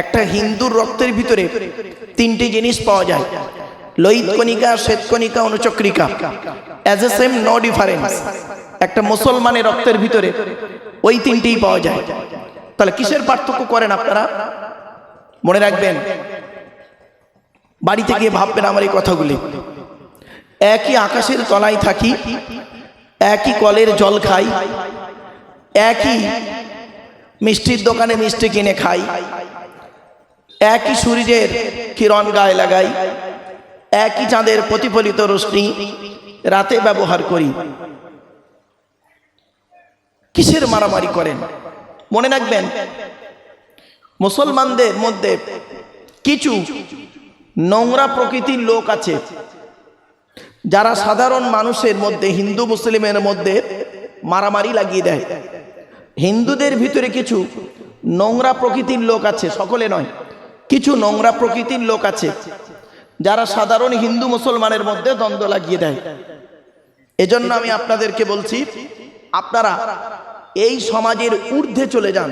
একটা হিন্দুর রক্তের ভিতরে তিনটি জিনিস পাওয়া যায়। লোহিত কণিকা, শ্বেত কণিকা, অনুচক্রিকা। As a same no difference একটা মুসলমানের রক্তের ভিতরে ওই তিনটেই পাওয়া যায়। তাহলে কিসের পার্থক্য করেন আপনারা? মনে রাখবেন, বাড়িতে গিয়ে ভাববেন আমার এই কথাগুলি। একই আকাশের তলায় থাকি, একই কলের জল খাই, একই মিষ্টির দোকানে মিষ্টি কিনে খাই একই সূর্যের কিরণ গায়ে লাগাই, একই চাঁদের প্রতিফলিত রশ্মি রাতে ব্যবহার করি। কিসের মারামারি করেন? মনে রাখবেন, মুসলমানদের মধ্যে কিছু নোংরা প্রকৃতির লোক আছে, যারা সাধারণ মানুষের মধ্যে, হিন্দু মুসলিমের মধ্যে মারামারি লাগিয়ে দেয়। হিন্দুদের ভিতরে কিছু নোংরা প্রকৃতির লোক আছে, সকলে নয়। কিছু নোংরা প্রকৃতির লোক আছে, যারা সাধারণ হিন্দু মুসলমানের মধ্যে দ্বন্দ্ব লাগিয়ে দেয়। এজন্য আমি আপনাদেরকে বলছি, আপনারা এই সমাজের ঊর্ধ্বে চলে যান,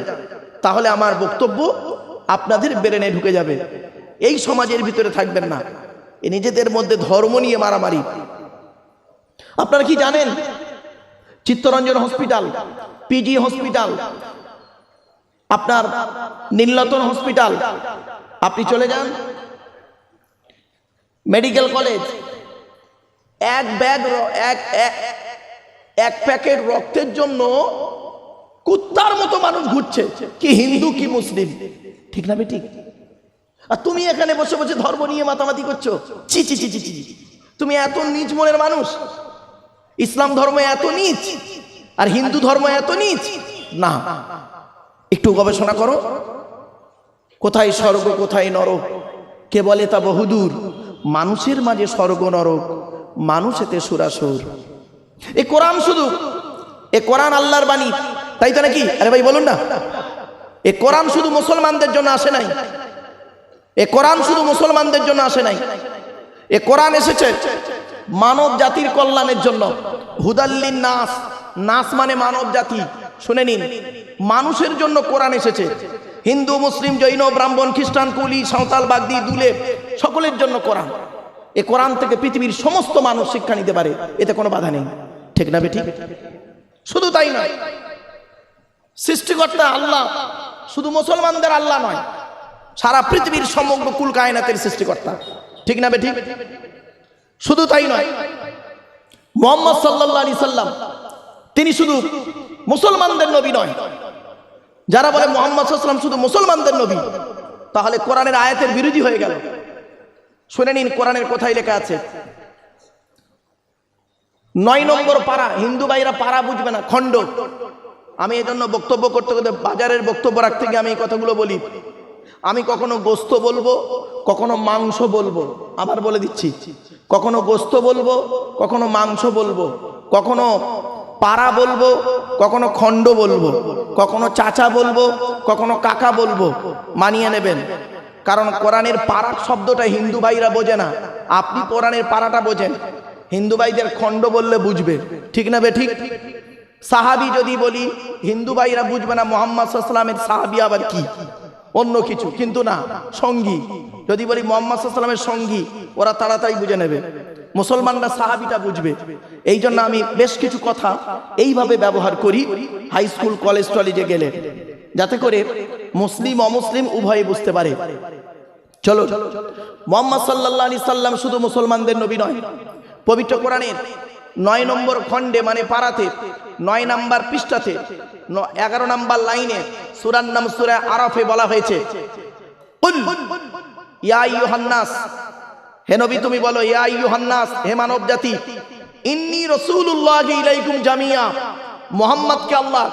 তাহলে আমার বক্তব্য আপনাদের ব্রেনে ঢুকে যাবে। এই সমাজের ভিতরে থাকবেন না নিজেদের মধ্যে ধর্ম নিয়ে মারামারি। আপনারা কি জানেন, চিত্তরঞ্জন হসপিটাল পিজি হসপিটাল, আপনার নীলরতন হসপিটাল আপনি চলে যান। মেডিকেল কলেজ এক ব্যাগ এক এক- প্যাকেট রক্তের জন্য কুত্তার মতো মানুষ ঘুরছে। কি হিন্দু, কি মুসলিম। ঠিক না বেঠিক আর তুমি এখানে বসে বসে ধর্ম নিয়ে মাতামাতি করছ? চি চি চি চি চি। তুমি এত নিচ মনের মানুষ। ইসলাম ধর্ম এত নিচ আর হিন্দু ধর্ম এত নিচ না, একটু গবেষণা করো। কোথায় স্বর্গ, কোথায় নরক? কে বলে তা বহুদূর? মানুষের মাঝে স্বর্গ, নরক। মানুষ এতে সুরাসুর। এ কোরআন শুধু। এ কোরআন আল্লাহর বাণী। তাই তো নাকি? আরে ভাই, বলুন না। এ কোরআন শুধু মুসলমানদের জন্য আসে নাই। এ কোরআন শুধু মুসলমানদের জন্য আসে নাই। এ কোরআন এসেছে মানব জাতির কল্যাণের জন্য। হুদাল্লিন নাস। নাস মানে মানব জাতি। শুনে নিন। মানুষের জন্য কোরআন এসেছে। হিন্দু, মুসলিম, জৈন, ব্রাহ্মণ, খ্রিস্টান, কুলি, সাঁওতাল, বাগদি, দুলে, সকলের জন্য কোরআন। এ কোরআন থেকে পৃথিবীর সমস্ত মানুষ শিক্ষা নিতে পারে, এতে কোনো বাধা নেই। ঠিক না বেঠিক? শুধু তাই নয়, সৃষ্টিকর্তা আল্লাহ শুধু মুসলমানদের আল্লাহ নয়, সারা পৃথিবীর সমগ্র কুল কায়নাতের সৃষ্টিকর্তা। ঠিক না বেঠিক? শুধু তাই নয়, মোহাম্মদ সাল্লাহ আলি সাল্লাম, তিনি শুধু মুসলমানদের নবী নয় যারা বলে মোহাম্মদ সাল্লাম শুধু মুসলমানদের নবী, তাহলে কোরআনের আয়াতের বিরোধী হয়ে গেল। শুনে নিন কোরআনের কোথায় লেখা আছে। নয় নম্বর পাড়া, হিন্দু ভাইরা পাড়া বুঝবে না, খণ্ড। আমি এজন্য বক্তব্য করতে করতে বাজারের বক্তব্য রাখতে গিয়ে আমি এই কথাগুলো বলি। আমি কখনো গোস্ত বলব, কখনো মাংস বলব, আবার বলে দিচ্ছি। কখনো গোস্ত বলব, কখনো মাংস বলব, কখনো পাড়া বলব, কখনো খণ্ড বলব। কখনো চাচা বলব, কখনো কাকা বলব, মানিয়ে নেবেন। কারণ কোরআনের পাড়া শব্দটা হিন্দু ভাইরা বোঝে না। আপনি কোরআনের পাড়াটা বোঝেন। হিন্দু ভাইদের খণ্ড বললে বুঝবে। ঠিক না বে ঠিক? সাহাবি যদি বলি, হিন্দু ভাইরা বুঝবে না মোহাম্মদ সাল্লামের সাহাবি আবার কি? অন্য কিছু, কিন্তু না, সঙ্গী। যদি বলি মোহাম্মদ সাল্লামের সঙ্গী, ওরা তাড়াতাড়ি বুঝে নেবে। মুসলমানরা সাহাবিটা বুঝবে। এই জন্য আমি বেশ কিছু কথা এইভাবে ব্যবহার করি হাই স্কুল, কলেজ, টলেজে গেলে। যাতে করে মুসলিম, অমুসলিম উভয়ে বুঝতে পারে। চলো মোহাম্মদ সাল্লাহ আলি সাল্লাম শুধু মুসলমানদের নবী নয়, পবিত্র কোরআনের নয় নম্বর খণ্ডে মানে পাড়াতে, নয় নাম্বার পৃষ্ঠাতে এগারো নাম্বার লাইনে সুরার নাম সুরা আরফে বলা হয়েছে। হে নবী, তুমি বলো হে মানব জাতি ইন্নি আল্লাহ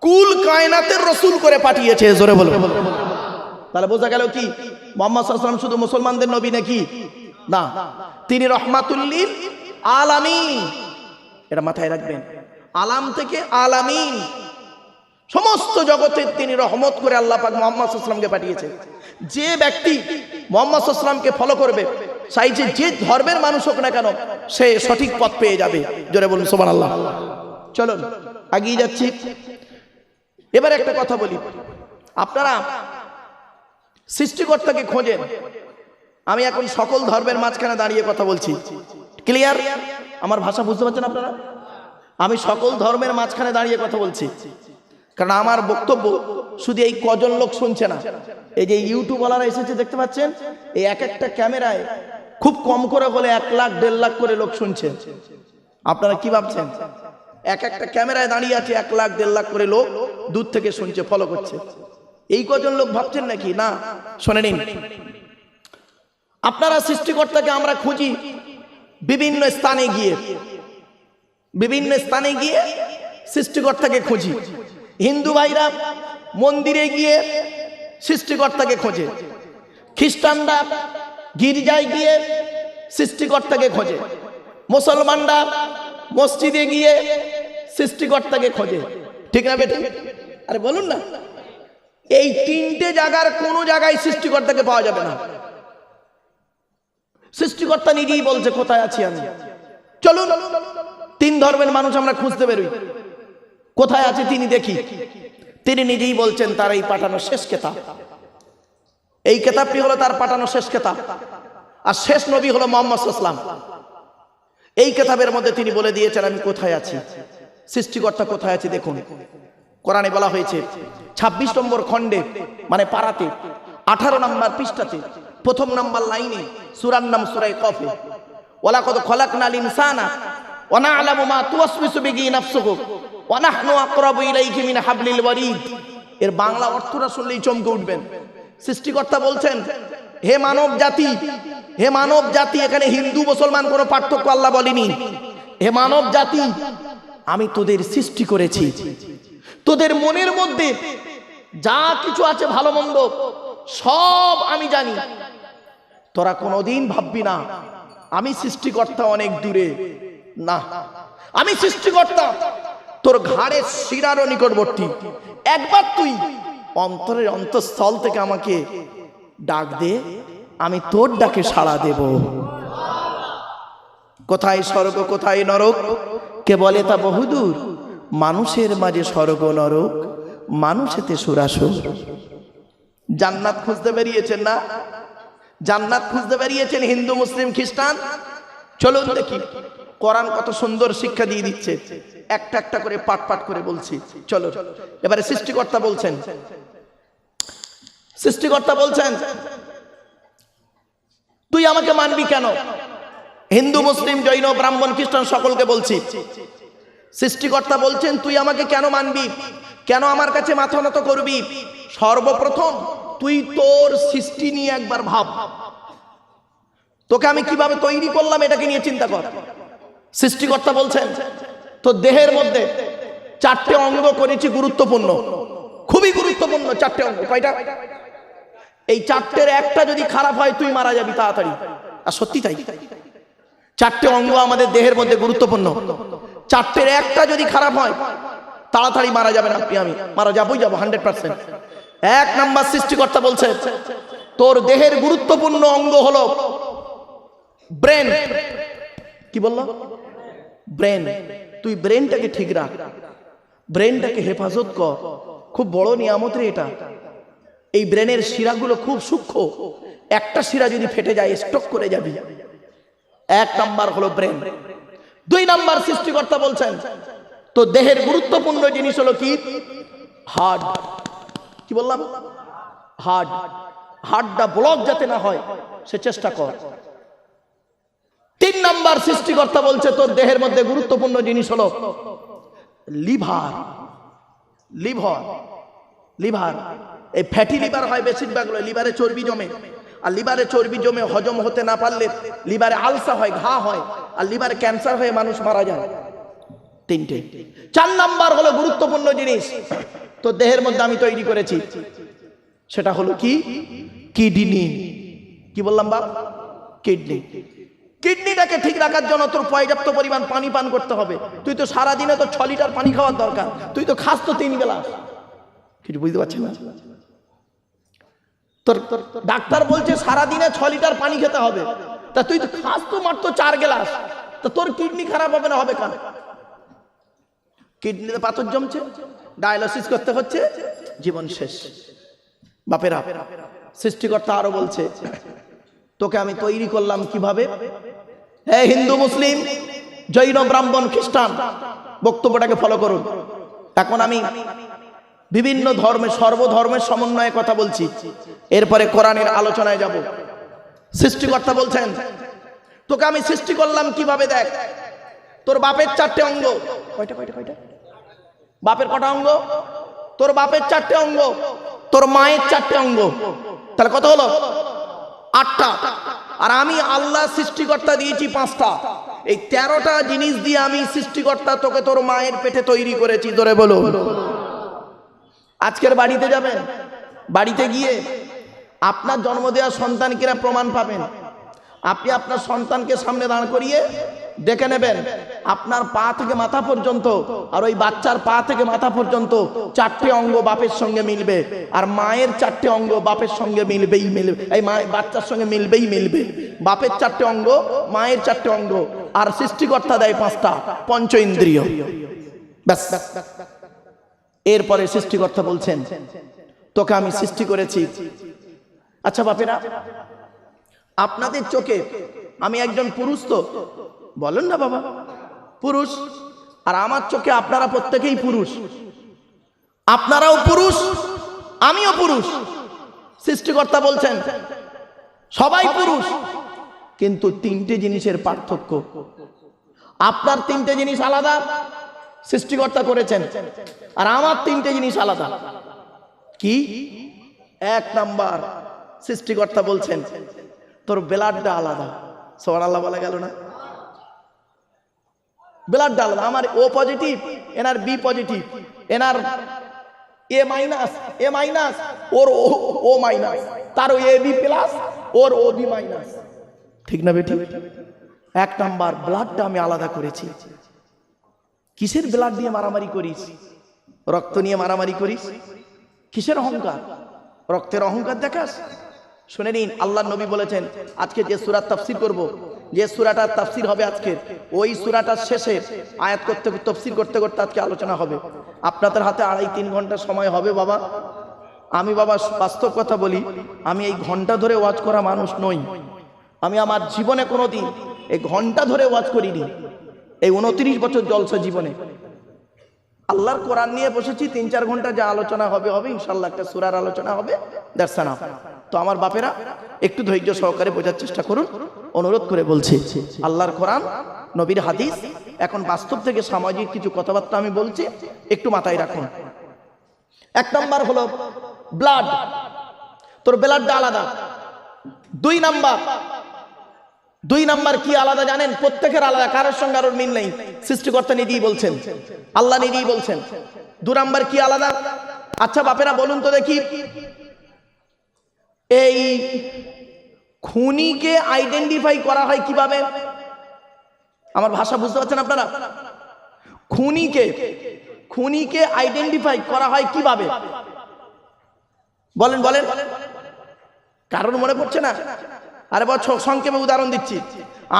কুল কায়নাতের রসুল করে পাঠিয়েছে, জোরে বলো। তাহলে বোঝা গেল কি? মোহাম্মদ শুধু মুসলমানদের নবী নাকি? না। তিনি রহমাতুল্লিল আলামিন। এটা মাথায় রাখবেন। আলাম থেকে আলামিন। সমস্ত জগতের তিনি রহমত করে আল্লাহ পাক মোহাম্মদ সাল্লামকে পাঠিয়েছে যে ব্যক্তি মোহাম্মদ সাল্লামকে ফলো করবে চাইছে যে যে ধর্মের মানুষ হোক না কেন, সে সঠিক পথ পেয়ে যাবে। জোরে বলুন সোমান আল্লাহ চলুন, আগিয়ে যাচ্ছি। এবার একটা কথা বলি। আপনারা সৃষ্টিকর্তাকে খোঁজেন। আমি এখন সকল ধর্মের মাঝখানে দাঁড়িয়ে কথা বলছি। ক্লিয়ার আমার ভাষা বুঝতে পারছেন আপনারা? আমি সকল ধর্মের মাঝখানে দাঁড়িয়ে কথা বলছি। কারণ আমার বক্তব্য শুধু এই কজন লোক শুনছে না। এই যে ইউটিউবওয়ালারা এসেছে, দেখতে পাচ্ছেন? এই এক একটা ক্যামেরায় খুব কম করে হলে এক লাখ, দেড় লাখ করে লোক শুনছে। আপনারা কি ভাবছেন? এক একটা ক্যামেরায় দাঁড়িয়ে আছে এক লাখ, দেড় লাখ করে লোক দূর থেকে শুনছে ফলো করছে। এই কজন লোক ভাবছেন নাকি? না, শোনে নিন। আপনারা সৃষ্টিকর্তাকে আমরা খুঁজি বিভিন্ন স্থানে গিয়ে, বিভিন্ন স্থানে গিয়ে সৃষ্টিকর্তাকে খুঁজি। হিন্দু ভাইরা মন্দিরে গিয়ে সৃষ্টিকর্তাকে খোঁজে। খ্রিস্টানরা গির্জায় গিয়ে সৃষ্টিকর্তাকে খোঁজে। মুসলমানরা মসজিদে গিয়ে সৃষ্টিকর্তাকে খোঁজে। ঠিক না বেটি? আরে বলুন না। এই তিনটে জায়গার কোনো জায়গায় সৃষ্টিকর্তাকে পাওয়া যাবে না। সৃষ্টিকর্তা নিজেই বলছে, কোথায় আছি আমি? চলুন, তিন ধর্মের মানুষ আমরা খুঁজতে বেরোই। কোথায় আছে তিনি দেখি। তিনি নিজেই বলছেন, তার এই পাঠানো শেষ কেতাব। এই কেতাবটি হলো তার পাঠানো শেষ কেতাব। আর শেষ নবী হলো মোহাম্মদ ইসলাম এই কেতাবের মধ্যে তিনি বলে দিয়েছেন, আমি কোথায় আছি? সৃষ্টিকর্তা কোথায় আছে দেখুন। কোরআনে বলা হয়েছে ২৬ নম্বর খণ্ডে মানে পাড়াতে, আঠারো নম্বর পৃষ্ঠাতে, প্রথম নম্বর লাইনে, সুরার নাম সুরাই কফে ওলা কত খলাক নাল ইনসানা ওনা আলামু তুয়াসমিসু বিগি নাফসুহু। হাবলিল এর বাংলা অর্থটা শুনলেই চমকে উঠবেন। সৃষ্টিকর্তা বলছেন, হে মানব জাতি, হে মানব জাতি, এখানে হিন্দু, মুসলমান কোনো পার্থক্য আল্লাহ বলেনি। হে মানব জাতি, আমি তোদের সৃষ্টি করেছি। তোদের মনের মধ্যে যা কিছু আছে ভালো মন্দ, সব আমি জানি। তোরা কোনোদিন ভাববি না, আমি সৃষ্টিকর্তা অনেক দূরে। না, আমি সৃষ্টিকর্তা তোর ঘাড়ের শিরারও নিকটবর্তী। একবার তুই অন্তরের অন্তঃস্থল থেকে আমাকে ডাক দে, আমি তোর ডাকে সাড়া দেব। কোথায় স্বর্গ, কোথায় নরক? কে বলে তা বহুদূর? মানুষের মাঝে স্বর্গ, নরক, মানুষেতে সুরাসুর। জান্নাত খুঁজতে বেরিয়েছেন না? জান্নাত খুঁজতে বেরিয়েছেন হিন্দু, মুসলিম, খ্রিস্টান? চলুন দেখি, কোরআন কত সুন্দর শিক্ষা দিয়ে দিচ্ছে। একটা একটা করে পাট পাট করে বলছি। চলো, এবারে সৃষ্টিকর্তা বলছেন। সৃষ্টিকর্তা বলছেন, তুই আমাকে মানবি কেন? হিন্দু, মুসলিম, জৈন, ব্রাহ্মণ, খ্রিস্টান সকলকে বলছি। সৃষ্টিকর্তা বলছেন, তুই আমাকে কেন মানবি? কেন আমার কাছে মাথা নত করবি? সর্বপ্রথম তুই তোর সৃষ্টি নিয়ে একবার ভাব। তোকে আমি কীভাবে তৈরি করলাম এটাকে নিয়ে চিন্তা কর। সৃষ্টিকর্তা বলছেন তোর দেহের মধ্যে চারটে অঙ্গ করেছি গুরুত্বপূর্ণ। খুবই গুরুত্বপূর্ণ চারটে অঙ্গ, কয়টা? এই চারটের একটা যদি খারাপ হয়, তুই মারা যাবি তাড়াতাড়ি। আর সত্যি তাই। চারটে অঙ্গ আমাদের দেহের মধ্যে গুরুত্বপূর্ণ। চারটের একটা যদি খারাপ হয়, তাড়াতাড়ি মারা যাবে না আপনি, আমি। মারা যাবই যাব, হান্ড্রেড পার্সেন্ট। এক নাম্বার সৃষ্টিকর্তা বলছে, তোর দেহের গুরুত্বপূর্ণ অঙ্গ হলো ব্রেন। কি বলল? ব্রেন। তুই ব্রেনটাকে ঠিক রাখ। ব্রেনটাকে হেফাজত কর। খুব বড় নিয়ামত রে এটা। এই ব্রেনের শিরাগুলো খুব সূক্ষ্ম। একটা শিরা যদি ফেটে যায় স্টক করে যাবি। এক নাম্বার হলো ব্রেন দুই নাম্বার সৃষ্টিকর্তা বলছেন, তো দেহের গুরুত্বপূর্ণ জিনিস হলো কি? হার্ট কি বললাম? হার্ট হার্টটা ব্লক যাতে না হয়, সে চেষ্টা কর। তিন নাম্বার সৃষ্টিকর্তা বলছে, তোর দেহের মধ্যে গুরুত্বপূর্ণ জিনিস হলো লিভার। লিভার। লিভার। এই ফ্যাটি লিভার হয় বেশিরভাগ লিভারে চর্বি জমে। আর লিভারে চর্বি জমে হজম হতে না পারলে লিভারে আলসা হয়, ঘা হয়, আর লিভারে ক্যান্সার হয়ে মানুষ মারা যায়। তিনটে। চার নাম্বার হলো গুরুত্বপূর্ণ জিনিস তো দেহের মধ্যে আমি তৈরি করেছি। সেটা হলো কি? কিডনি। কি বললাম বাপ? কিডনি। কিডনিটাকে ঠিক রাখার জন্য তোর পর্যাপ্ত পরিমাণ পানি পান করতে হবে। তুই তো সারাদিনে তো ছ লিটার পানি খাওয়ার দরকার। তুই তো খাস তো তিন গ্লাস। কিছু বুঝতে পারছি না? তোর তোর ডাক্তার বলছে সারাদিনে ছ লিটার পানি খেতে হবে। তা তুই তো খাস তো মাত্র চার গ্লাস। তা তোর কিডনি খারাপ হবে না, হবে কেন কিডনিতে পাথর জমছে, ডায়ালিসিস করতে হচ্ছে, জীবন শেষ। বাপেরা, সৃষ্টিকর্তা আরও বলছে তোকে আমি তৈরি করলাম কীভাবে? হে হিন্দু মুসলিম, জৈন, ব্রাহ্মণ, খ্রিস্টান, বক্তব্যটাকে ফলো করুন। এখন আমি বিভিন্ন ধর্মের সর্বধর্মের সমন্বয়ে কথা বলছি। এরপরে কোরআনের আলোচনায় যাব। সৃষ্টিকর্তা বলছেন, তোকে আমি সৃষ্টি করলাম কীভাবে দেখ? তোর বাপের চারটে অঙ্গ। কয়টা কয়টা কয়টা? বাপের কটা অঙ্গ? তোর বাপের চারটে অঙ্গ, তোর মায়ের চারটে অঙ্গ। তাহলে কত হলো? আটটা। আর আমি আল্লাহ সৃষ্টিকর্তা দিয়েছি পাঁচটা। এই তেরোটা জিনিস দিয়ে আমি সৃষ্টিকর্তা তোকে তোর মায়ের পেটে তৈরি করেছি ধরে বলো। আজকের বাড়িতে যাবেন? বাড়িতে গিয়ে আপনার জন্ম দেওয়া সন্তান কিনা প্রমাণ পাবেন। আপনি আপনার সন্তানকে সামনে দাঁড় করিয়ে দেখে নেবেন, আপনার পা থেকে মাথা পর্যন্ত আর ওই বাচ্চার পা থেকে মাথা পর্যন্ত চারটে অঙ্গ বাপের সঙ্গে মিলবে আর মায়ের চারটে অঙ্গ বাপের সঙ্গে মিলবেই মিলবে, এই মা বাচ্চার সঙ্গে মিলবেই মিলবে। বাপের চারটে অঙ্গ, মায়ের চারটে অঙ্গ আর সৃষ্টিকর্তা দেয় পাঁচটা, পঞ্চ ইন্দ্রিয়। ব্যাস। এরপরে সৃষ্টিকর্তা বলছেন, তোকে আমি সৃষ্টি করেছি। আচ্ছা বাপেরা, আপনাদের চোখে আমি একজন পুরুষ তো বলেন না বাবা। পুরুষ, আর আমার চোখে আপনারা প্রত্যেকেই পুরুষ। আপনারাও পুরুষ, আমিও পুরুষ। সৃষ্টিকর্তা বলছেন, সবাই পুরুষ, কিন্তু তিনটে জিনিসের পার্থক্য। আপনার তিনটে জিনিস আলাদা, সৃষ্টিকর্তা করেছেন। আর আমার তিনটে জিনিস আলাদা। কি? এক নাম্বার, সৃষ্টিকর্তা বলছেন, তোর ব্লাডটা আলাদা। সবার আল্লাহ বলা গেল না? ব্লাডটা ডাল, আমার ও পজিটিভ এনার বি পজিটিভ এনার এ মাইনাস এ মাইনাস ওর ও মাইনাস তার এ বি প্লাস ওর ও বি মাইনাস ঠিক না বেটি? এক নাম্বার ব্লাডটা আমি আলাদা করেছি। কিসের ব্লাড দিয়ে মারামারি করিস? রক্ত নিয়ে মারামারি করিস? কিসের অহংকার? রক্তের অহংকার দেখাস? শুনে নিন আল্লাহ নবী বলেছেন, আজকে যে সুরাত তাফসির করব, যে সুরাটার তাফসির হবে আজকে, ওই সুরাটার শেষে আয়াত করতে, তফসির করতে করতে আজকে আলোচনা হবে। আপনাদের হাতে আড়াই তিন ঘণ্টা সময় হবে, বাবা। আমি বাবা বাস্তব কথা বলি, আমি এই ঘণ্টা ধরে ওয়াজ করা মানুষ নই। আমি আমার জীবনে কোনো দিন এই ঘণ্টা ধরে ওয়াজ করিনি। এই উনত্রিশ বছর জলসা জীবনে। আল্লাহর কোরআন নিয়ে বসেছি, তিন চার ঘণ্টা যা আলোচনা হবে হবে, ইনশাল্লাহ একটা সুরার আলোচনা হবে। দর্শনা তো আমার বাপেরা একটু ধৈর্য সহকারে বোঝার চেষ্টা করুন, অনুরোধ করে বলছি। আল্লাহর কোরআন, নবীর হাদিস, এখন বাস্তব থেকে সামাজিক কিছু কথাবার্তা আমি বলছি, একটু মাথায় রাখুন। এক নাম্বার হলো ব্লাড তোর ব্লাডটা আলাদা। দুই নাম্বার দুই নাম্বার কি আলাদা জানেন? প্রত্যেকের আলাদা, কারোর সঙ্গে আরোর মিল নেই। সৃষ্টিকর্তা নিজেই বলছেন, আল্লাহ নিজেই বলছেন। দু নাম্বার কি আলাদা? আচ্ছা বাপেরা, বলুন তো দেখি। এই খুনিকে আইডেন্টিফাই করা হয় কীভাবে? আমার ভাষা বুঝতে পারছেন আপনারা? খুনিকে খুনিকে আইডেন্টিফাই করা হয় কীভাবে? বলেন বলেন। কারণ মনে পড়ছে না? আরে বছর সংক্ষেপে উদাহরণ দিচ্ছি।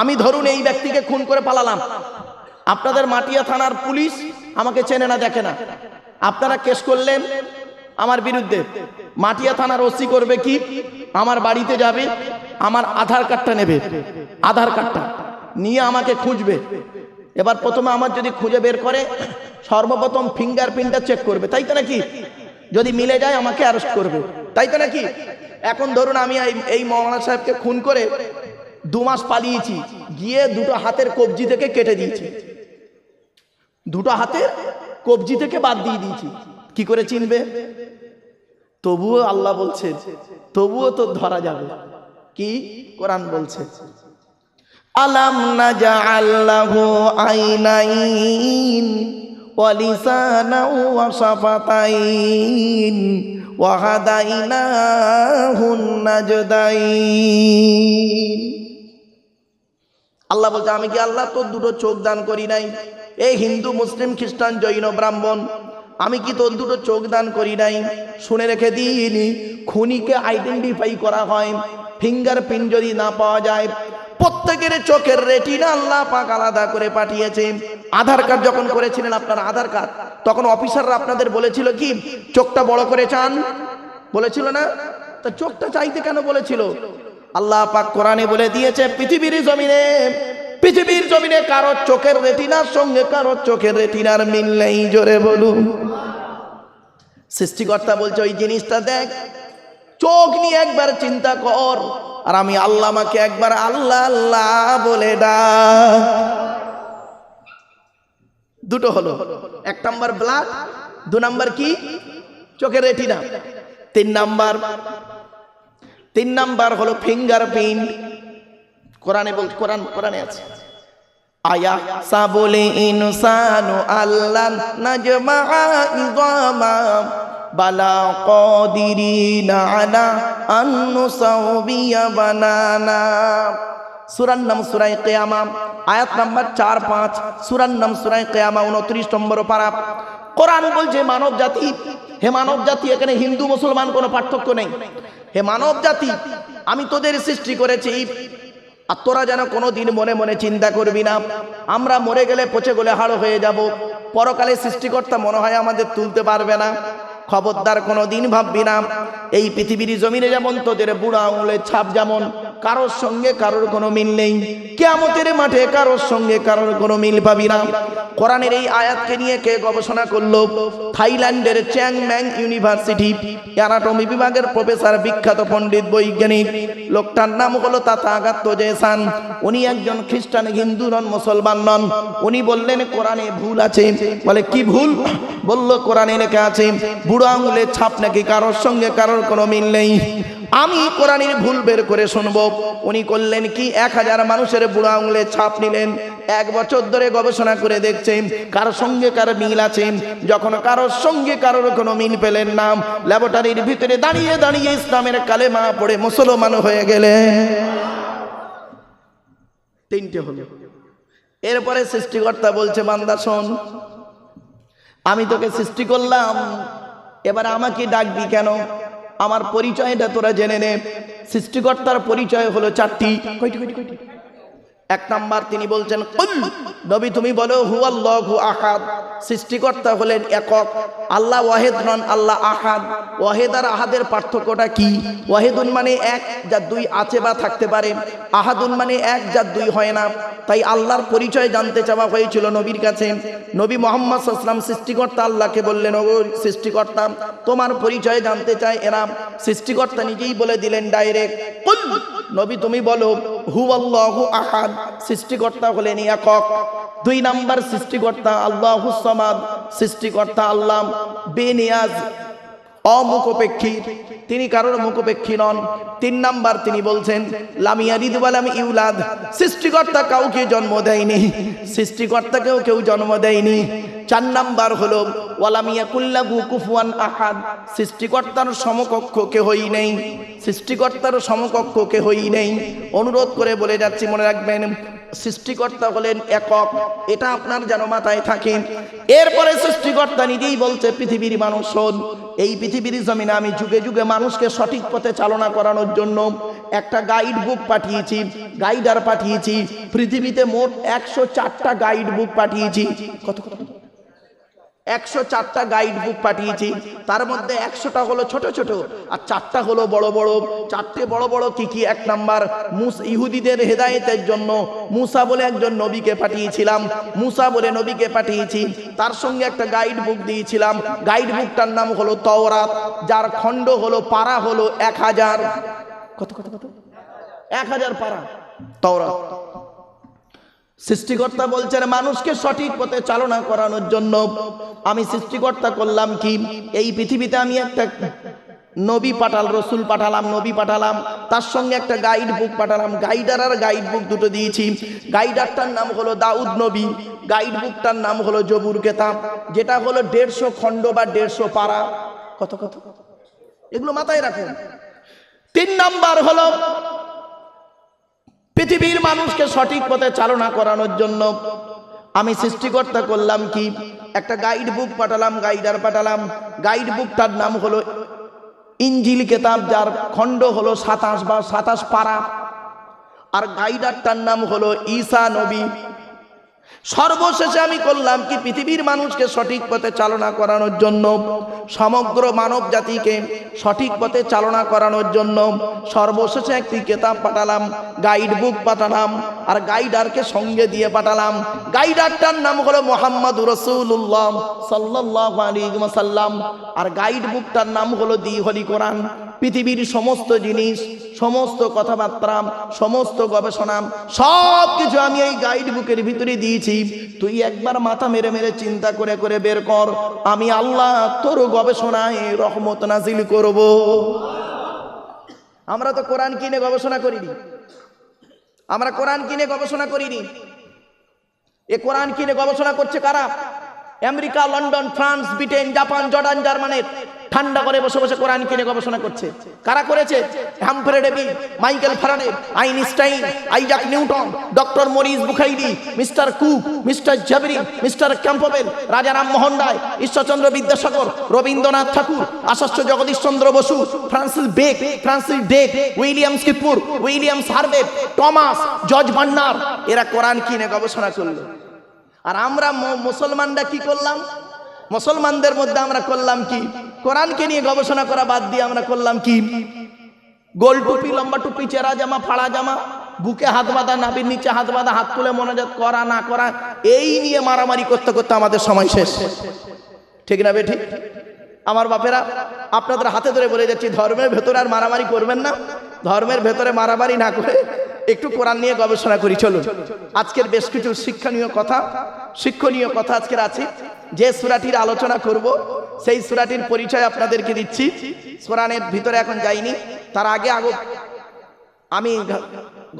আমি ধরুন এই ব্যক্তিকে খুন করে পালালাম। আপনাদের মাটিয়া থানার পুলিশ আমাকে চেনে না, দেখে না। আপনারা কেস করলেন আমার বিরুদ্ধে। মাটিয়া থানার ওসি করবে কি? আমার বাড়িতে যাবে, আমার আধার কার্ডটা নেবে। আধার কার্ডটা নিয়ে আমাকে খুঁজবে। এবার প্রথমে আমার যদি খুঁজে বের করে, সর্বপ্রথম ফিঙ্গারপ্রিন্টটা চেক করবে। তাই তো নাকি? যদি মিলে যায়, আমাকে অ্যারেস্ট করবে। তাই তো নাকি? এখন ধরুন আমি এই- মৌলানা সাহেবকে খুন করে দু মাস পালিয়েছি, গিয়ে দুটো হাতের কবজি থেকে কেটে দিয়েছি। দুটো হাতের কবজি থেকে বাদ দিয়ে দিয়েছি। কি করে চিনবে? তবুও আল্লাহ বলছে, তবুও তো ধরা যাবে। কি? কোরআন বলছে, আলাম না যা আল্লাহ আইনাইন ওয়ালিসানা ওয়া নাজদাইন। আল্লাহ বলছে, আমি কি আল্লাহ তোর দুটো চোখ দান করি নাই? এই হিন্দু, মুসলিম, খ্রিস্টান, জৈন, ব্রাহ্মণ আমি কি তোর দুটো চোখ দান করি নাই? শুনে রেখে দিইনি। খুনিকে আইডেন্টিফাই করা হয়। ফিঙ্গার প্রিন্ট যদি না পাওয়া যায়, প্রত্যেকের চোখের রেটিনা আল্লাহ পাক আলাদা করে পাঠিয়েছে। আধার কার্ড যখন করেছিলেন আপনার আধার কার্ড তখন অফিসাররা আপনাদের বলেছিল কি, চোখটা বড় করে চান? বলেছিল না? তা চোখটা চাইতে কেন বলেছিল? আল্লাহ পাক কোরআনে বলে দিয়েছে, পৃথিবীর জমিনে পৃথিবীর জমিনে কারও চোখের রেটিনার সঙ্গে কারও চোখের রেটিনার মিল নেই, জোরে বলুন। সৃষ্টিকর্তা বলছে, ওই জিনিসটা দেখ, চোখ নিয়ে একবার চিন্তা কর, আর আমি আল্লাহ আমাকে একবার আল্লাহ আল্লাহ বলে ডাক। দুটো হলো, এক নাম্বার ব্লাড, দু নাম্বার কি? চোখের রেটিনা। তিন নাম্বার তিন নাম্বার হলো ফিঙ্গার প্রিন্ট কোরআনে বল কোরআন কোরআনে আছে। আয়া সাবলে বালা বানানা। আয়াত নাম্বার চার পাঁচ উনত্রিশ নম্বর কোরআন বলছে, মানব জাতি, হে মানব জাতি, এখানে হিন্দু মুসলমান কোনো পার্থক্য নেই। হে মানব জাতি, আমি তোদের সৃষ্টি করেছি আর তোরা যেন কোনো দিন মনে মনে চিন্তা করবি না। আমরা মরে গেলে পচে গলে হাড় হয়ে যাব। পরকালে সৃষ্টিকর্তা মনে হয় আমাদের তুলতে পারবে না। খবরদার কোনো দিন ভাববি না। এই পৃথিবীর জমিনে যেমন তোদের বুড়া আঙুলের ছাপ যেমন কারোর সঙ্গে কারোর কোনো মিল নেই। কেমতের মাঠে কারোর সঙ্গে কারোর কোনো মিল পাবি না। কোরআনের এই আয়াতকে নিয়ে কে গবেষণা করল? থাইল্যান্ডের চ্যাংম্যাং ইউনিভার্সিটি, অ্যানাটমি বিভাগের প্রফেসর বিখ্যাত পণ্ডিত বৈজ্ঞানিক। লোকটার নাম হলো তাতাগাত্ত জেসান। উনি একজন খ্রিস্টান, হিন্দু নন, মুসলমান নন। উনি বললেন, কোরআনে ভুল আছে। বলে, কি ভুল? বলল, কোরআনে লেখা আছে, বুড়ো আঙুলের ছাপ নাকি কারোর সঙ্গে কারোর কোনো মিল নেই। আমি কোরআনের ভুল বের করে শুনব। উনি করলেন কি? এক হাজার মানুষের বুড়ো আঙুলের ছাপ নিলেন। এক বছর ধরে গবেষণা করে দেখছেন কারোর সঙ্গে কারও মিল আছে। যখন কারোর সঙ্গে কারোর কোনো মিল পেলেন না, ল্যাবরেটরির ভিতরে দাঁড়িয়ে দাঁড়িয়ে ইসলামের কালেমা পড়ে মুসলমান হয়ে গেলেন। তিনটে হলো। এরপরে সৃষ্টিকর্তা বলছে, বান্দা, শোন, আমি তোকে সৃষ্টি করলাম, এবার আমাকে ডাকবি কেন? আমার পরিচয়টা তোরা জেনে নে। সৃষ্টিকর্তার পরিচয় হলো চারটি। কয়টি কয়টি কয়টি? এক নাম্বার তিনি বলছেন নবী তুমি বলো হু আল্লাহু আহাদ। সৃষ্টিকর্তা হলেন একক। আল্লাহ ওয়াহেদ নন, আল্লাহ আহাদ। ওয়াহেদ আর আহাদের পার্থক্যটা কি? ওয়াহেদুন মানে এক, যা দুই আছে বা থাকতে পারে। আহাদুন মানে এক, যা দুই হয় না। তাই আল্লাহর পরিচয় জানতে চাওয়া হয়েছিল নবীর কাছে। নবী মোহাম্মদ সাল্লাম সৃষ্টিকর্তা আল্লাহকে বললেন ও সৃষ্টিকর্তা, তোমার পরিচয় জানতে চায় এরা। সৃষ্টিকর্তা নিজেই বলে দিলেন, ডাইরেক্ট নবী তুমি বলো হু আল্লাহু আহাদ। সৃষ্টিকর্তা হলেন একক। দুই নাম্বার সৃষ্টিকর্তা আল্লাহ সমাদ সৃষ্টিকর্তা আল্লাহ বেনিয়াজ অমুখপেক্ষী। তিনি কারোর মুখপেক্ষী নন। তিন নাম্বার তিনি বলছেন লামিয়ারিদ ওয়ালাম ইউলাদ, সৃষ্টিকর্তা কাউকে জন্ম দেয়নি। সৃষ্টিকর্তাকেও কেউ জন্ম দেয়নি। চার নাম্বার হলো, ওয়ালামিয়া কুল্লাগু কুফুয়ান আহাদ, সৃষ্টিকর্তার সমকক্ষ কে কেহই নেই। সৃষ্টিকর্তার সমকক্ষ কেহই নেই। অনুরোধ করে বলে যাচ্ছি, মনে রাখবেন সৃষ্টিকর্তা হলেন একক, এটা আপনার যেন মাথায় থাকে। এরপরে সৃষ্টিকর্তা নিজেই বলছে, পৃথিবীর মানুষ শোন, এই পৃথিবীর জমিনে আমি যুগে যুগে মানুষকে সঠিক পথে চালনা করানোর জন্য একটা গাইড বুক পাঠিয়েছি গাইডার পাঠিয়েছি। পৃথিবীতে মোট একশো চারটা গাইড বুক পাঠিয়েছি। কত কত? একশো চারটা গাইড বুক পাঠিয়েছি। তার মধ্যে একশোটা হলো ছোট ছোট, আর চারটা হলো বড় বড়। চারটে বড় বড় কি কি? এক নাম্বার, মুস, ইহুদিদের হেদায়েতের জন্য মুসা বলে একজন নবীকে পাঠিয়েছিলাম। মুসা বলে নবীকে পাঠিয়েছি। তার সঙ্গে একটা গাইড বুক দিয়েছিলাম। গাইড বুকটার নাম হলো তওরাত, যার খণ্ড হলো পারা হলো এক হাজার। কত কত কত? এক হাজার পারা। তওরাত। সৃষ্টিকর্তা বলছেন, মানুষকে সঠিক পথে চালনা করানোর জন্য আমি সৃষ্টিকর্তা করলাম কি? এই পৃথিবীতে আমি একটা নবী পাঠাল, রসুল পাঠালাম, নবী পাঠালাম, তার সঙ্গে একটা গাইড বুক পাঠালাম গাইডার আর গাইড বুক দুটো দিয়েছি। গাইডারটার নাম হলো দাউদ নবী গাইড বুকটার নাম হলো জবুর কেতাব, যেটা হলো দেড়শো খণ্ড বা দেড়শো পাড়া কত কত? এগুলো মাথায় রাখুন। তিন নাম্বার হলো পৃথিবীর মানুষকে সঠিক পথে চালনা করানোর জন্য আমি সৃষ্টিকর্তা করলাম কি? একটা গাইড বুক পাঠালাম গাইডার পাঠালাম। গাইড বুকটার নাম হলো ইঞ্জিল কেতাব, যার খণ্ড হলো সাতাশ বা সাতাশ পাড়া আর গাইডারটার নাম হলো ঈসা নবী। সর্বশেষে আমি করলাম কি, পৃথিবীর মানুষকে সঠিক পথে চালনা করানোর জন্য, সমগ্র মানব জাতিকে সঠিক পথে চালনা করানোর জন্য সর্বশেষে একটি কেতাব পাঠালাম গাইড বুক পাঠালাম, আর গাইডারকে সঙ্গে দিয়ে পাঠালাম। গাইডারটার নাম হলো মোহাম্মদ রসুল্লাহ সাল্লাহ আলী সাল্লাম আর গাইড বুকটার নাম হলো দি হলি কোরআন। পৃথিবীর সমস্ত জিনিস, সমস্ত কথাবার্তা, সমস্ত গবেষণা সব কিছু আমি এই গাইড বুকের ভিতরে দিয়েছি। তুই একবার মাথা মেরে মেরে চিন্তা করে করে বের কর, আমি আল্লাহ তোর গবেষণায় রহমত নাজিল করব। আমরা তো কোরআন কিনে গবেষণা করিনি। আমরা কোরআন কিনে গবেষণা করিনি। এ কোরআন কিনে গবেষণা করছে কারা? America, London, France, Britain, Japan, Jordan জার্মানের ঠান্ডা করে বসে বসে কোরআন কিনে গবেষণা করছে। কারা করেছে? Humphry Davy, Michael Faraday, Einstein, Isaac Newton, doctor Morris Bucaille, mister Cook, mister Jabri mister Campbell Rajaram Mohan Roy, Ishwarchandra Vidyasagar, Rabindranath Tagore, আশাস্য Jagadishchandra Bose, Francis Beck, Francis Drake, Williams কিপুর, Williams Harvey Thomas, George ভান্ডার এরা কোরআন কিনে গবেষণা করল। আর আমরা মুসলমানরা কি করলাম? মুসলমানদের মধ্যে আমরা করলাম কি? কোরআনকে নিয়ে গবেষণা করা বাদ দিয়ে আমরা করলাম কি? গোল টুপি, লম্বা টুপি, চেরা জামা, ফাড়া জামা, বুকে হাত বাঁধা নাবির নিচে হাত বাঁধা, হাত তুলে মনোজাত করা, না করা, এই নিয়ে মারামারি করতে করতে আমাদের সময় শেষ। ঠিক না বে ঠিক? আমার বাপেরা, আপনাদের হাতে ধরে বলে যাচ্ছি ধর্মের ভেতরে আর মারামারি করবেন না। ধর্মের ভেতরে মারামারি না করে একটু কোরআন নিয়ে গবেষণা করি, চলুন। আজকের বেশ কিছু শিক্ষণীয় কথা শিক্ষণীয় কথা আজকের আছে যে সুরাটির আলোচনা করব, সেই সুরাটির পরিচয় আপনাদেরকে দিচ্ছি। কোরআনের ভিতরে এখন যাইনি, তার আগে আগে আমি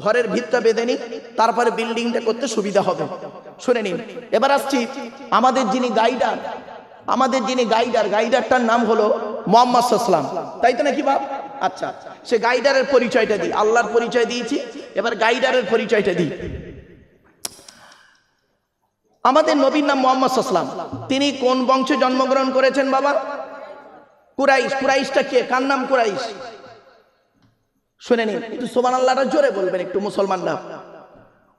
ঘরের ভিতটা বেঁধে নিই, তারপরে বিল্ডিংটা করতে সুবিধা হবে। শুনে নিন। এবার আসছি, আমাদের যিনি গাইডার, আমাদের যিনি গাইডার, গাইডারটার নাম হলো মোহাম্মদ সাল্লাম তাই তো নাকি বাপ? আচ্ছা সে গাইডারের পরিচয়টা দিই। আল্লাহর পরিচয় দিয়েছি, এবার গাইডারের পরিচয়টা দিই। আমাদের নবীর নাম মোহাম্মদ সাসলাম তিনি কোন বংশে জন্মগ্রহণ করেছেন বাবা? কুরাইশ। কুরাইশটা কে? কার নাম কুরাইশ? শুনে নিন, একটু সোমান আল্লাহটা জোরে বলবেন একটু মুসলমানরা।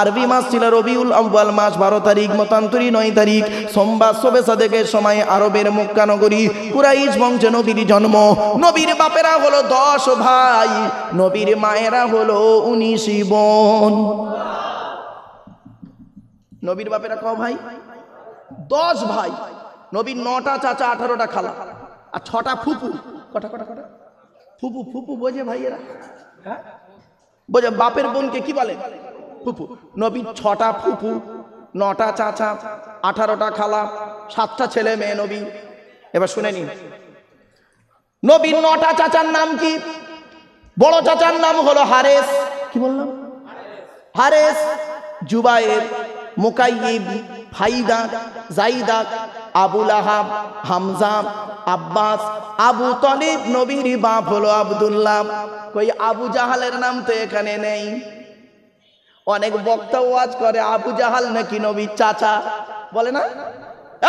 আরবি মাস ছিল রবিউল আব্বাল মাস, বারো তারিখ, মতান্তরী নয় তারিখ। সোমবার শোবে সাদেকের সময় আরবের মক্কা নগরী কুরাইশ বংশে নবীর জন্ম। নবীর বাপেরা হলো দশ ভাই, নবীর মায়েরা হলো উনিশ বোন। নবীর বাপেরা ক ভাই? দশ ভাই। নবীর নটা চাচা, আঠারোটা খালা। আর ছটা ফুপু। কটা কটা কটা? ফুপু ফুপু বোঝে ভাইয়েরা? হ্যাঁ? বোঝে, বাপের বোনকে কি বলে? ফুপু নবীর ছটা ফুপু নটা চাচা আঠারোটা খালা সাতটা ছেলে মেয়ে নবী। এবার শুনে নিন। নবীর নটা চাচার নাম কি? বড় চাচার নাম হলো হারেস। কি বললাম? হারেস জুবায়ের মুকাইব ফাইদা জাইদা আবুল আহাব হামজা আব্বাস আবু তলিব নবীর বাপ হলো আবদুল্লাহ। কই আবু জাহালের নাম তো এখানে নেই। অনেক বক্তা ওয়াজ করে, আবু জাহাল নাকি নবী চাচা? বলে না?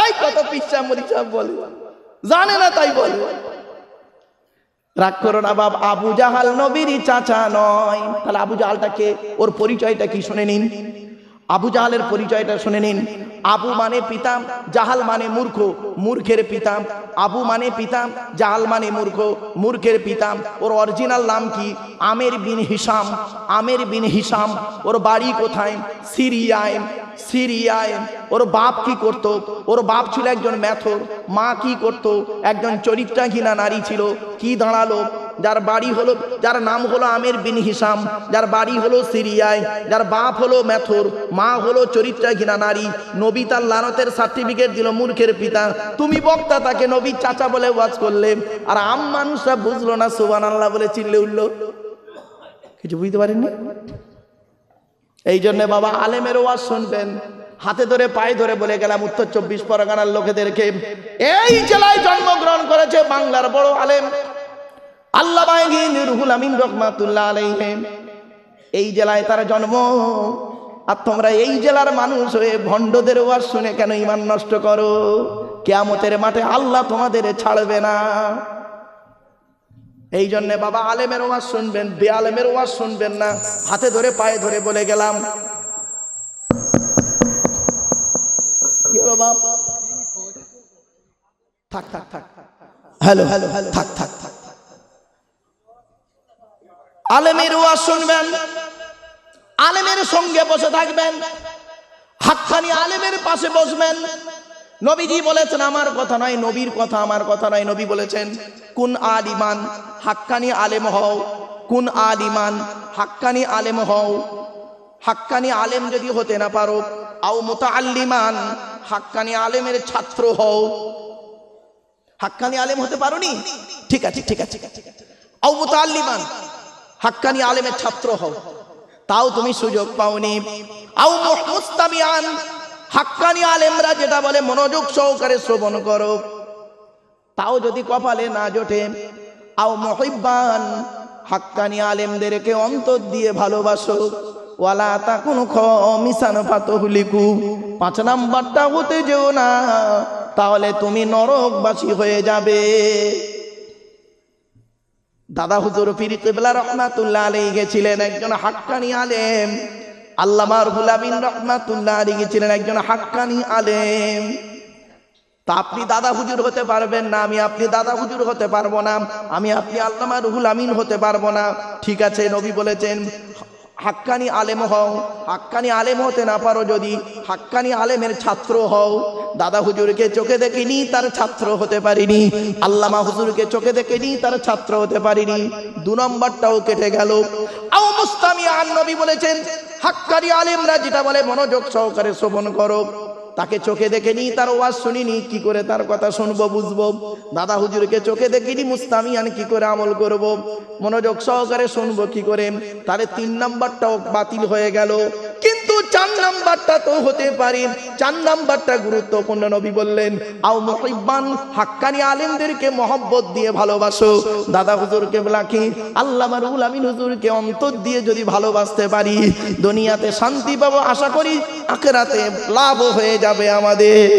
এই কত পিসা মরিচা বলে। জানে না তাই বলে। রাগ করো না বাব আবু জাহাল নবীরই চাচা নয়। তাহলে আবু জাহালটাকে, ওর পরিচয়টা কি শুনে নিন? আবু জাহালের পরিচয়টা শুনে নিন। আবু মানে পিতাম জাহাল মানে মূর্খ, মূর্খের পিতাম আবু মানে পিতাম জাহাল মানে মূর্খ, মূর্খের পিতাম ওর অরিজিনাল নাম কি? আমের বিন হিসাম। আমের বিন হিসাম, ওর বাড়ি কোথায়? সিরিয়ায়। সিরিয়ায়। ওর বাপ কি করত? ওর বাপ ছিল একজন ম্যাথর, মা কি করত? একজন চরিত্রাহীনা নারী ছিল। কি দাঁড়াল? যার বাড়ি হলো, যার নাম হলো আমের বিন হিসাম, যার বাড়ি হলো সিরিয়ায়, যার বাপ হলো ম্যাথর, মা হলো চরিত্রাহীনা নারী, নবী তার লানতের সার্টিফিকেট দিল মূর্খের পিতা। তুমি বক্তা তাকে নবী চাচা বলে ওয়াজ করলে, আর আম মানুষরা বুঝলো না সুবান আল্লাহ বলে চিল্লে উঠল। কিছু বুঝতে পারেননি? এই জন্যে বাবা আলেমের ওয়াজ শুনবেন, হাতে ধরে, পায়ে ধরে বলে গেলাম, উত্তর চব্বিশ পরগনার লোকেদেরকে, এই জেলায় জন্মগ্রহণ করেছে বাংলার বড় আলেম আল্লাহ রুহুল আমিন রহমাতুল্লাহ আলাইহিম এই জেলায় তার জন্ম। আর তোমরা এই জেলার মানুষ হয়ে ভণ্ডদের ওয়াজ শুনে কেন ইমান নষ্ট করো? কেয়ামতের মাঠে আল্লাহ তোমাদের ছাড়বে না। এই জন্য বাবা আলেমের ওয়াজ শুনবেন বে আলেমের ওয়াজ শুনবেন না। হাতে ধরে, পায়ে ধরে বলে গেলাম। থাক থাক থাক। Hello hello hello. থাক থাক থাক আলেমের ওয়াজ শুনবেন, আলেমের সঙ্গে বসে থাকবেন হাক্কানি আলেমের পাশে বসবেন। নবীজি বলেছেন, আমার কথা নয়, নবীর কথা, আমার কথা নয়। নবী বলেছেন, কোন আলিমান, হাক্কানি আলেম হও, কোন আলিমান, হাক্কানি আলেম হও। হাক্কানি আলেম যদি হতে না পারো, আও মুতাআল্লিমান, হাক্কানি আলেমের ছাত্র হও। হাক্কানি আলেম হতে পারোনি? ঠিক আছে ঠিক আছে ঠিক আছে। আও মুতাআল্লিমান হাক্কানি আলেমের ছাত্র হও। তাও তুমি সুযোগ পাওনি। আও মুস্তামিয়ান, হাক্কানি আলেমরা যেটা বলে, মনোযোগ সহকারে শ্রবণ করো। তাও যদি কপালে না জোটে, আও মহিব্বান, হাক্কানি আলেমদেরকে অন্তর দিয়ে ভালোবাসো। ওয়ালা তা কোনো মিশানো পাতহুলিকু পাঁচ নাম্বারটা হতে যেও না, তাহলে তুমি নরকবাসী হয়ে যাবে। দাদা হুজুর ফিরি কেবলা রহমাতুল্লাহ আলী গেছিলেন, একজন হাক্কানি আলেম। আল্লামার হুলাবিন রহমাতুল্লাহ আলী গেছিলেন, একজন হাক্কানি আলেম। তা আপনি দাদা হুজুর হতে পারবেন না, আমি আপনি দাদা হুজুর হতে পারব না, আমি আপনি আল্লামা রুহুল আমিন হতে পারব না। ঠিক আছে, নবী বলেছেন হাক্কানি আলেম হও, হাক্কানি আলেম হতে না পারো যদি, হাক্কানি আলেমের ছাত্র হও। দাদা হুজুরকে চোখে দেখিনি, তার ছাত্র হতে পারিনি। আল্লামা হুজুরকে চোখে দেখিনি, তার ছাত্র হতে পারিনি। দু নম্বরটাও কেটে গেল। আও মুস্তামি নবী বলেছেন, হাক্কানি আলেমরা যেটা বলে মনোযোগ সহকারে শোভন করো। তাকে চোখে দেখেনি, তার ওয়াজ শুনিনি, কি করে তার কথা শুনব বুঝব? দাদা হুজুরকে চোখে দেখিনি, মুস্তামিয়ান কি করে আমল করব? মনোযোগ সহকারে শুনব কি করে? তাহলে তিন নাম্বারটাও বাতিল হয়ে গেল। কিন্তু চার নাম্বারটা তো হতে পারে। চার নাম্বারটা গুরুত্বপূর্ণ নবী বললেন, আও মুহিব্বান, হাক্কানি আলেমদেরকে মহব্বত দিয়ে ভালোবাসো। দাদা হুজুরকে লাখি আল্লাহ মারুল আমিন হুজুরকে অন্তর দিয়ে যদি ভালোবাসতে পারি, দুনিয়াতে শান্তি পাবো, আশা করি আখেরাতে লাভ হয়ে যাবে আমাদের।